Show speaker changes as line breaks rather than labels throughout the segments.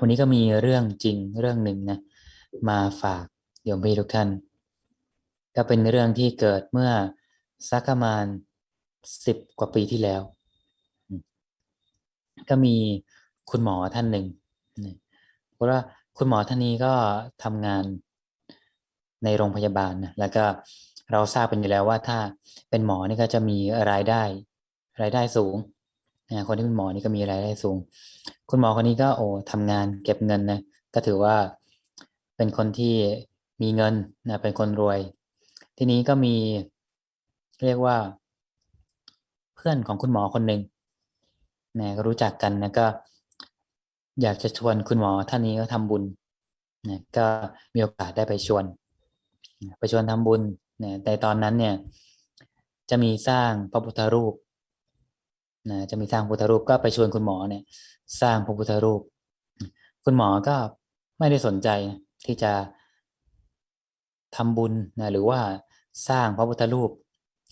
วันนี้ก็มีเรื่องจริงเรื่องหนึ่งนะมาฝากโยมพี่ทุกท่าน ก็เป็นเรื่องที่เกิดเมื่อสักประมาณสิบกว่าปีที่แล้ว ก็มีคุณหมอท่านหนึ่งเพราะว่าคุณหมอท่านนี้ก็ทำงานในโรงพยาบาลนะแล้วก็เราทราบเป็นอยู่แล้วว่าถ้าเป็นหมอนี่ก็จะมีรายได้ รายได้สูง นะคนที่เป็นหมอนี่ก็มีรายได้สูง คุณหมอคนนี้ก็โอ้ทำงานเก็บเงินนะก็ถือว่าเป็นคนที่มีเงินนะเป็นคนรวย ทีนี้ก็มีเรียกว่า เพื่อนของคุณหมอคนหนึ่งนะก็รู้จักกันนะก็ อยากจะชวนคุณหมอท่านนี้ก็ทำบุญนะก็มีโอกาสได้ไปชวน ไปชวนทำบุญนะแต่ตอนนั้นเนี่ย จะมีสร้างพระพุทธรูป นะจะมีสร้างพุทธรูปก็ไปชวนคุณหมอเนี่ย สร้างพระพุทธรูป คุณหมอก็ไม่ได้สนใจที่จะทำบุญนะหรือว่าสร้างพระพุทธรูป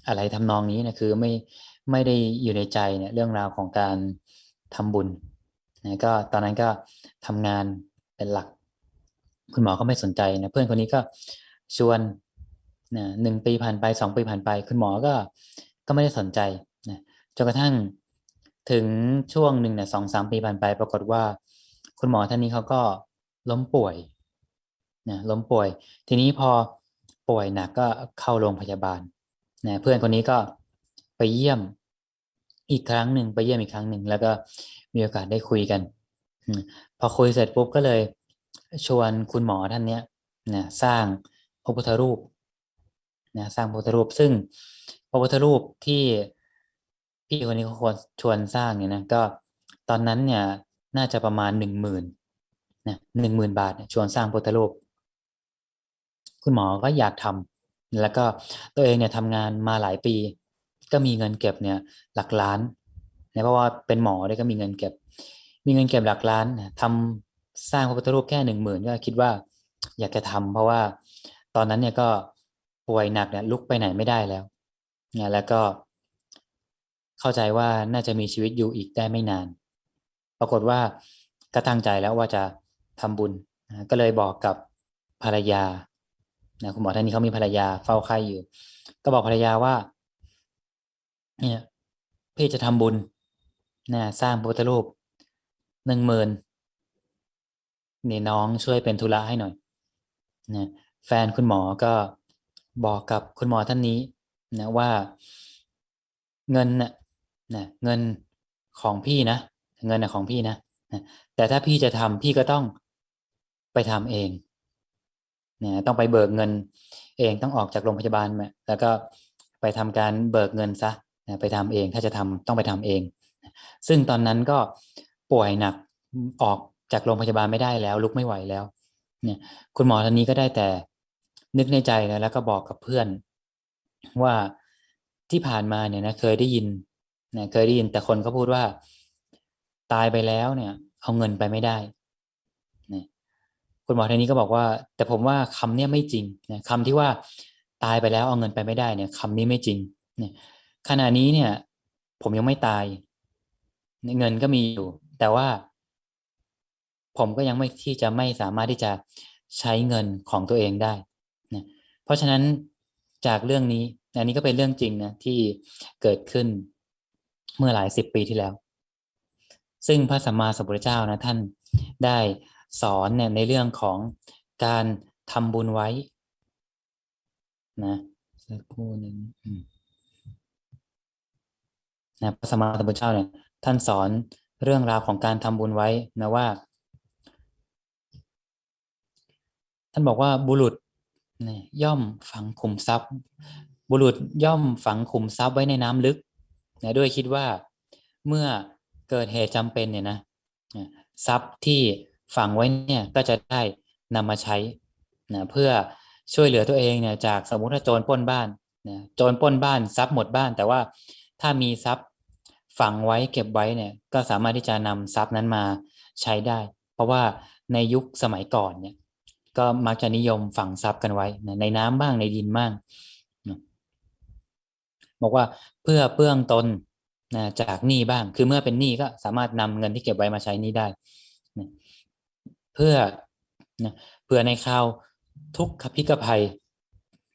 อะไรทำนองนี้นะคือไม่ไม่ได้อยู่ในใจเนี่ยเรื่องราวของการทำบุญนะก็ตอนนั้นก็ทำงานเป็นหลัก คุณหมอก็ไม่สนใจนะเพื่อนคนนี้ก็ชวนนะหนึ่งปีผ่านไปสองปีผ่านไป คุณหมอก็ก็ไม่ได้สนใจนะจนกระทั่ง ถึงช่วงหนึ่งเนี่ยสองสามปีผ่านไป ปรากฏว่า คุณหมอท่านนี้เขาก็ล้มป่วยนะล้มป่วย ทีนี้พอป่วยหนักก็เข้าโรงพยาบาลนะเพื่อนคนนี้ก็ไปเยี่ยมอีกครั้งหนึ่งไปเยี่ยมอีกครั้งหนึ่งแล้วก็มีโอกาสได้คุยกันพอคุยเสร็จปุ๊บก็เลย ชวนคุณหมอท่านเนี้ยนะสร้างพระพุทธรูปนะสร้างพระพุทธรูปซึ่งพระพุทธรูปที่ พี่คนนี้เขาควรชวนสร้างเนี่ยนะก็ตอนนั้นเนี่ยน่าจะประมาณหนึ่งหมื่นนะหนึ่งหมื่นบาทชวนสร้างพุทธรูปคุณหมอก็อยากทำแล้วก็ตัวเองเนี่ยทำงานมาหลายปี ก็มีเงินเก็บเนี่ยหลักล้านนะเพราะว่าเป็นหมอด้วยก็มีเงินเก็บ มีเงินเก็บหลักล้านทำสร้างพระพุทธรูปแค่หนึ่งหมื่นก็คิดว่าอยากจะทำเพราะว่าตอนนั้นเนี่ยก็ป่วยหนักเนี่ยลุกไปไหนไม่ได้แล้วนะแล้วก็ เข้าใจว่าน่าจะมีชีวิตอยู่อีกได้ไม่นาน ปรากฏว่าก็ตั้งใจแล้วว่าจะทำบุญนะก็เลยบอกกับภรรยานะคุณหมอท่านนี้เขามีภรรยาเฝ้าไข้อยู่ ก็บอกภรรยาว่า เนี่ยพี่จะทำบุญนะสร้างพุทธรูปหนึ่งหมื่นนี่น้องช่วยเป็นธุระให้หน่อยนะแฟนคุณหมอก็บอกกับคุณหมอท่านนี้นะว่าเงินนะ่ะ นะเงินของพี่นะ เงินนะของพี่นะนะแต่ถ้าพี่จะทำพี่ก็ต้องไปทำเองนะต้องไปเบิกเงินเองต้องออกจากโรงพยาบาลแล้วก็ไปทำการเบิกเงินซะนะไปทำเอง ถ้าจะทำต้องไปทำเอง ซึ่งตอนนั้นก็ป่วยหนักออกจากโรงพยาบาลไม่ได้แล้ว ลุกไม่ไหวแล้วเนี่ยคุณหมอท่านนี้ก็ได้แต่นึกในใจแล้วก็บอกกับเพื่อนว่าที่ผ่านมาเนี่ยนะเคยได้ยิน นะเคยได้ยินแต่คนเขาพูดว่า ตายไปแล้วเนี่ย เอาเงินไปไม่ได้นะคุณหมอท่านนี้ก็บอกว่า แต่ผมว่าคำเนี้ยไม่จริงนะคำที่ว่าตายไปแล้วเอาเงินไปไม่ได้เนี่ยคำนี้ไม่จริง เนี่ยขณะนี้เนี่ย ผมยังไม่ตาย เงินก็มีอยู่ แต่ว่า ผมก็ยังไม่ที่จะไม่สามารถที่จะใช้เงินของตัวเองได้นะเพราะฉะนั้นจากเรื่องนี้อันนี้ก็เป็นเรื่องจริงนะที่เกิดขึ้น เมื่อหลายสิบปีที่แล้ว ซึ่งพระสัมมาสัมพุทธเจ้านะท่านได้สอนเนี่ยในเรื่องของการทำบุญไว้นะสักครู่หนึ่งนะพระสัมมาสัมพุทธเจ้าเนี่ยท่านสอนเรื่องราวของการทำบุญไว้นะว่า ท่านบอกว่าบุรุษย่อมฝังขุมทรัพย์ บุรุษย่อมฝังขุมทรัพย์ไว้ในน้ำลึก นะด้วยคิดว่าเมื่อเกิดเหตุจำเป็นเนี่ยนะทรัพย์ที่ฝังไว้เนี่ยก็จะได้นำมาใช้นะเพื่อช่วยเหลือตัวเองเนี่ยจากสมมติถ้าโจรปล้นบ้านนะโจรปล้นบ้านทรัพย์หมดบ้าน แต่ว่าถ้ามีทรัพย์ฝังไว้เก็บไว้เนี่ยก็สามารถที่จะนำทรัพย์นั้นมาใช้ได้ เพราะว่าในยุคสมัยก่อนเนี่ยก็มักจะนิยมฝังทรัพย์กันไว้ในน้ำบ้างในดินบ้าง บอกว่าเพื่อเปื้องตนนะจากหนี้บ้าง คือเมื่อเป็นหนี้ก็สามารถนำเงินที่เก็บไว้มาใช้หนี้ได้นะเพื่อนะเพื่อในคราวทุกขพิกภัย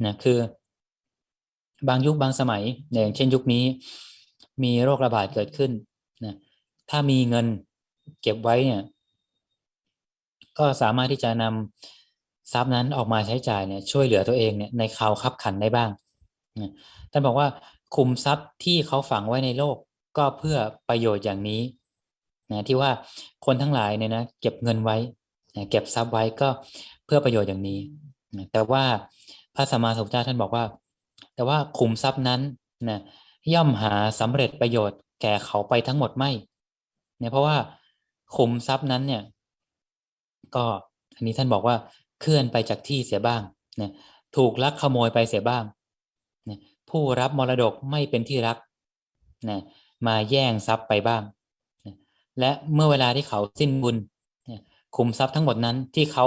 นะคือบางยุคบางสมัยอย่างเช่นยุคนี้ มีโรคระบาดเกิดขึ้นนะถ้ามีเงินเก็บไว้เนี่ย ก็สามารถที่จะนำทรัพย์นั้นออกมาใช้จ่ายเนี่ยช่วยเหลือตัวเองเนี่ยในคราวคับขันได้บ้างนะท่านบอกว่า คุมทรัพย์ที่เขาฝังไว้ในโลกก็เพื่อประโยชน์อย่างนี้นะที่ว่าคนทั้งหลายเนี่ยนะเก็บเงินไว้นะเก็บทรัพย์ไว้ก็เพื่อประโยชน์อย่างนี้นะแต่ว่าพระสัมมาสัมพุทธเจ้าท่านบอกว่า แต่ว่าคุมทรัพย์นั้นนะย่อมหาสำเร็จประโยชน์แก่เขาไปทั้งหมดไม่เนี่ยเพราะว่าคุมทรัพย์นั้นเนี่ย ก็อันนี้ท่านบอกว่าเคลื่อนไปจากที่เสียบ้างนะถูกลักขโมยไปเสียบ้างนะ ผู้รับมรดกไม่เป็นที่รักนะมาแย่งทรัพย์ไปบ้างนะและเมื่อเวลาที่เขาสิ้นบุญนะคุมทรัพย์ทั้งหมดนั้นที่เขา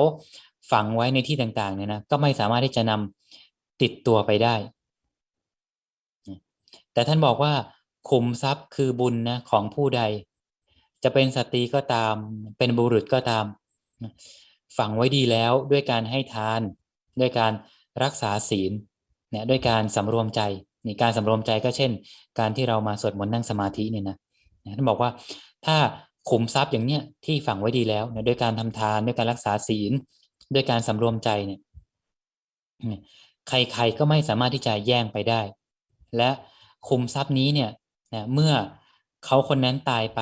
ฝังไว้ในที่ต่างๆเนี่ยนะก็ไม่สามารถที่จะนำติดตัวไปได้นะแต่ท่านบอกว่าคุมทรัพย์คือบุญนะของผู้ใด จะเป็นสตรีก็ตาม เป็นบุรุษก็ตาม ฝังไว้ดีแล้วด้วยการให้ทาน ด้วยการรักษาศีล เนี่ยด้วยการสำรวมใจนี่การสำรวมใจก็เช่น การที่เรามาสวดมนต์นั่งสมาธิเนี่ยนะท่านบอกว่าถ้าขุมทรัพย์อย่างเนี้ยที่ฝังไว้ดีแล้วเนี่ยด้วยการทำทานด้วยการรักษาศีล ด้วยการสำรวมใจเนี่ยใครๆก็ไม่สามารถที่จะแย่งไปได้ และคุมทรัพย์นี้เนี่ยนะเมื่อเขาคนนั้นตายไป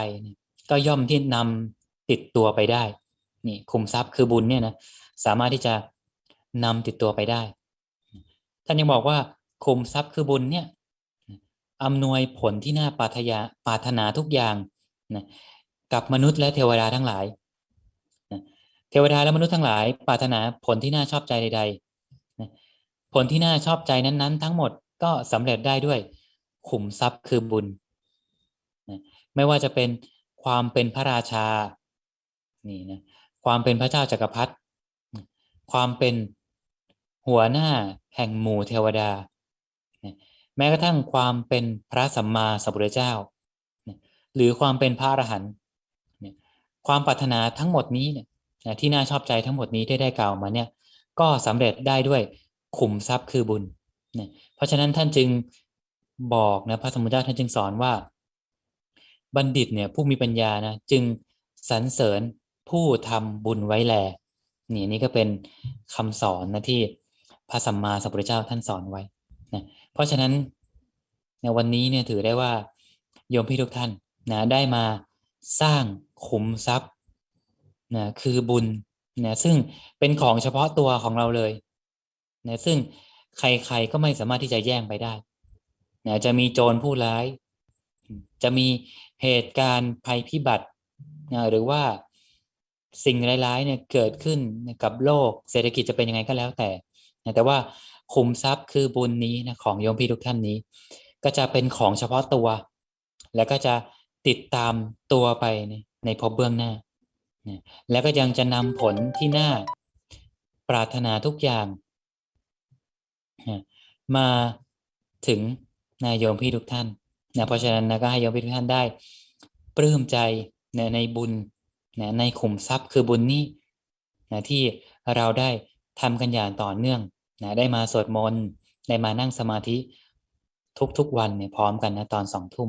ก็ย่อมที่นำติดตัวไปได้นี่คุมทรัพย์คือบุญเนี่ยนะสามารถที่จะนำติดตัวไปได้ ท่านยังบอกว่าคุมทรัพย์คือบุญเนี่ยอำนวยผลที่น่าปรารถยาปรารถนาทุกอย่างนะกับมนุษย์และเทวดาทั้งหลายนะเทวดาและมนุษย์ทั้งหลาย ปรารถนาผลที่น่าชอบใจใดๆนะผลที่น่าชอบใจนั้น ๆ ทั้งหมดก็สำเร็จได้ด้วยขุมทรัพย์คือบุญนะไม่ว่าจะเป็นความเป็นพระราชานี่นะความเป็นพระเจ้าจากักรพรรดิความเป็นหัวหน้า แห่งหมู่เทวดา แม้กระทั่งความเป็นพระสัมมาสัมพุทธเจ้า หรือความเป็นพระอรหันต์ความปรารถนาทั้งหมดนี้เนี่ยที่น่าชอบใจทั้งหมดนี้ได้ได้กล่าวมาเนี่ยก็สำเร็จได้ด้วยขุมทรัพย์คือบุญเพราะฉะนั้นท่านจึงบอกนะพระสมมุติเจ้าท่านจึงสอนว่า บัณฑิตเนี่ยผู้มีปัญญานะจึงสรรเสริญผู้ทำบุญไว้แลนี่นี่ก็เป็นคำสอนนะที่ พระสัมมาสัมพุทธเจ้าท่านสอนไว้นะเพราะฉะนั้นในวันนี้เนี่ยถือได้ว่าโยมพี่ทุกท่านนะได้มาสร้างขุมทรัพย์นะคือบุญนะซึ่งเป็นของเฉพาะตัวของเราเลยนะซึ่งใครๆก็ไม่สามารถที่จะแย่งไปได้นะจะมีโจรผู้ร้าย จะมีเหตุการณ์ภัยพิบัตินะหรือว่าสิ่งร้ายๆเนี่ยเกิดขึ้นกับโลกเศรษฐกิจจะเป็นยังไงก็แล้วแต่ แต่ว่าคุมทรัพย์คือบุญนี้นะของโยมพี่ทุกท่านนี้ ก็จะเป็นของเฉพาะตัว แล้วก็จะติดตามตัวไปในพบเบื้องหน้า แล้วก็ยังจะนำผลที่หน่าปรารถนาทุกอย่าง มาถึงนายโยมพี่ทุกท่านนะเพราะฉะนั้นนะก็ให้โยมพี่ทุกท่านได้ ปลื้มใจในในบุญนะในขุมทรัพย์คือบุญนี้นะที่เราได้ทำกันอย่างต่อเนื่อง นะได้มาสวดมนต์ได้มานั่งสมาธิทุกๆวันเนี่ยพร้อมกันนะตอนสองทุ่ม